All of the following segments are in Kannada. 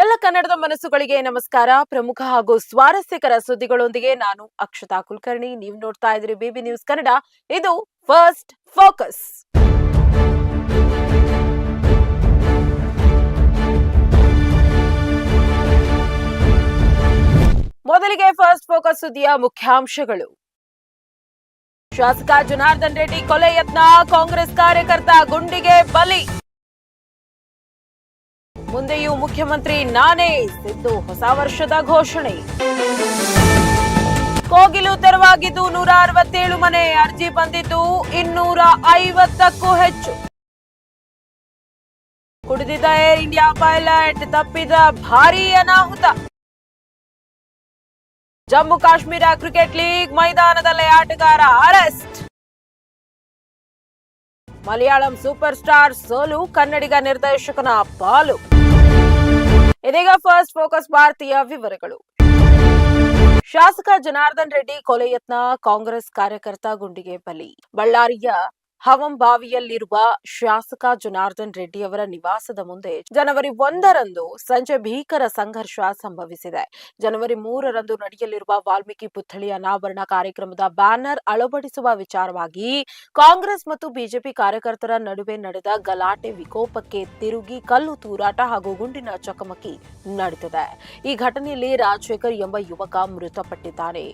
ಎಲ್ಲ ಕನ್ನಡದ ಮನಸ್ಸುಗಳಿಗೆ ನಮಸ್ಕಾರ. ಪ್ರಮುಖ ಹಾಗೂ ಸ್ವಾರಸ್ಯಕರ ಸುದ್ದಿಗಳೊಂದಿಗೆ ನಾನು ಅಕ್ಷತಾ ಕುಲಕರ್ಣಿ. ನೀವು ನೋಡ್ತಾ ಇದ್ರಿ ಬಿಬಿ ನ್ಯೂಸ್ ಕನ್ನಡ. ಇದು ಫಸ್ಟ್ ಫೋಕಸ್. ಮೊದಲಿಗೆ ಫಸ್ಟ್ ಫೋಕಸ್ ಸುದ್ದಿಯ ಮುಖ್ಯಾಂಶಗಳು. ಶಾಸಕ ಜನಾರ್ದನ್ ರೆಡ್ಡಿ ಕೊಲೆ ಯತ್ನ. ಕಾಂಗ್ರೆಸ್ ಕಾರ್ಯಕರ್ತ ಗುಂಡಿಗೆ ಬಲಿ. ಮುಂದೆಯೂ ಮುಖ್ಯಮಂತ್ರಿ ನಾನೇ ಸಿದ್ದು ಹೊಸ ವರ್ಷದ ಘೋಷಣೆ. ಕೋಗಿಲು ತೆರವಾಗಿದ್ದು ನೂರ ಅರವತ್ತೇಳು ಮನೆ ಅರ್ಜಿ ಬಂದಿದ್ದು ಇನ್ನೂರ ಐವತ್ತಕ್ಕೂ ಹೆಚ್ಚು. ಕುಡಿದಿದ್ದ ಏರ್ ಇಂಡಿಯಾ ಪೈಲಟ್ ತಪ್ಪಿದ ಭಾರೀ ಅನಾಹುತ. ಜಮ್ಮು ಕಾಶ್ಮೀರ ಕ್ರಿಕೆಟ್ ಲೀಗ್ ಮೈದಾನದಲ್ಲೇ ಆಟಗಾರ ಅರೆಸ್ಟ್. ಮಲಯಾಳಂ ಸೂಪರ್ ಸ್ಟಾರ್ ಸೋಲು ಕನ್ನಡಿಗ ನಿರ್ದೇಶಕನ ಪಾಲು. ಇದೀಗ ಫಸ್ಟ್ ಫೋಕಸ್ ಭಾರತೀಯ ವಿವರಗಳು. ಶಾಸಕ ಜನಾರ್ದನ್ ರೆಡ್ಡಿ ಕೊಲೆ ಯತ್ನ ಕಾಂಗ್ರೆಸ್ ಕಾರ್ಯಕರ್ತ ಗುಂಡಿಗೆ ಬಲಿ. ಬಳ್ಳಾರಿಯ ಹವಂಬಾವಿಯಲ್ಲಿರುವ ಶಾಸಕ ಜನಾರ್ದನ್ ರೆಡ್ಡಿ ಅವರ ನಿವಾಸದ ಮುಂದೆ ಜನವರಿ ಒಂದರಂದು ಸಂಜೆ ಭೀಕರ ಸಂಘರ್ಷ ಸಂಭವಿಸಿದೆ. ಜನವರಿ ಮೂರರಂದು ನಡೆಯಲಿರುವ ವಾಲ್ಮೀಕಿ ಪುತ್ಥಳಿ ಅನಾವರಣ ಕಾರ್ಯಕ್ರಮದ ಬ್ಯಾನರ್ ಅಳವಡಿಸುವ ವಿಚಾರವಾಗಿ ಕಾಂಗ್ರೆಸ್ ಮತ್ತು ಬಿಜೆಪಿ ಕಾರ್ಯಕರ್ತರ ನಡುವೆ ನಡೆದ ಗಲಾಟೆ ವಿಕೋಪಕ್ಕೆ ತಿರುಗಿ ಕಲ್ಲು ತೂರಾಟ ಹಾಗೂ ಗುಂಡಿನ ಚಕಮಕಿ ನಡೆದಿದೆ. ಈ ಘಟನೆಯಲ್ಲಿ ರಾಜಶೇಖರ್ ಎಂಬ ಯುವಕ ಮೃತಪಟ್ಟಿದ್ದಾನೆ.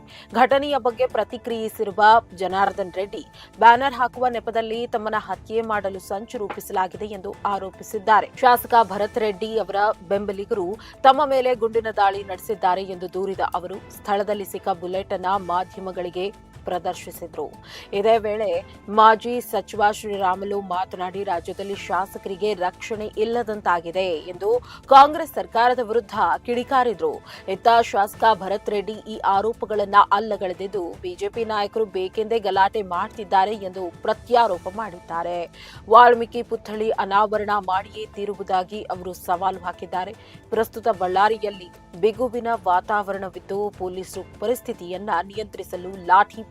ಘಟನೆಯ ಬಗ್ಗೆ ಪ್ರತಿಕ್ರಿಯಿಸಿರುವ ಜನಾರ್ದನ್ ರೆಡ್ಡಿ, ಬ್ಯಾನರ್ ಹಾಕುವ ನೆಪದಲ್ಲಿ ತಮ್ಮನ ಹತ್ಯೆ ಮಾಡಲು ಸಂಚು ರೂಪಿಸಲಾಗಿದೆ ಎಂದು ಆರೋಪಿಸಿದ್ದಾರೆ. ಶಾಸಕ ಭರತ್ ರೆಡ್ಡಿ ಅವರ ಬೆಂಬಲಿಗರು ತಮ್ಮ ಮೇಲೆ ಗುಂಡಿನ ದಾಳಿ ನಡೆಸಿದ್ದಾರೆ ಎಂದು ದೂರಿದ ಅವರು ಸ್ಥಳದಲ್ಲಿ ಸಿಕ್ಕ ಬುಲೆಟ್ ಅನ್ನ ಮಾಧ್ಯಮಗಳಿಗೆ ಪ್ರದರ್ಶಿಸಿದ್ರು. ಇದೇ ವೇಳೆ ಮಾಜಿ ಸಚಿವ ಶ್ರೀರಾಮುಲು ಮಾತನಾಡಿ, ರಾಜ್ಯದಲ್ಲಿ ಶಾಸಕರಿಗೆ ರಕ್ಷಣೆ ಇಲ್ಲದಂತಾಗಿದೆ ಎಂದು ಕಾಂಗ್ರೆಸ್ ಸರ್ಕಾರದ ವಿರುದ್ಧ ಕಿಡಿಕಾರಿದ್ರು. ಇತ್ತ ಶಾಸಕ ಭರತ್ ರೆಡ್ಡಿ ಈ ಆರೋಪಗಳನ್ನ ಅಲ್ಲಗಳೆದಿದ್ದು, ಬಿಜೆಪಿ ನಾಯಕರು ಬೇಕೆಂದೇ ಗಲಾಟೆ ಮಾಡ್ತಿದ್ದಾರೆ ಎಂದು ಪ್ರತ್ಯಾರೋಪ ಮಾಡಿದ್ದಾರೆ. ವಾಲ್ಮೀಕಿ ಪುತ್ಥಳಿ ಅನಾವರಣ ಮಾಡಿಯೇ ತೀರುವುದಾಗಿ ಅವರು ಸವಾಲು ಹಾಕಿದ್ದಾರೆ. ಪ್ರಸ್ತುತ ಬಳ್ಳಾರಿಯಲ್ಲಿ ಬಿಗುವಿನ ವಾತಾವರಣವಿದ್ದು ಪೊಲೀಸರು ಪರಿಸ್ಥಿತಿಯನ್ನ ನಿಯಂತ್ರಿಸಲು ಲಾಠಿ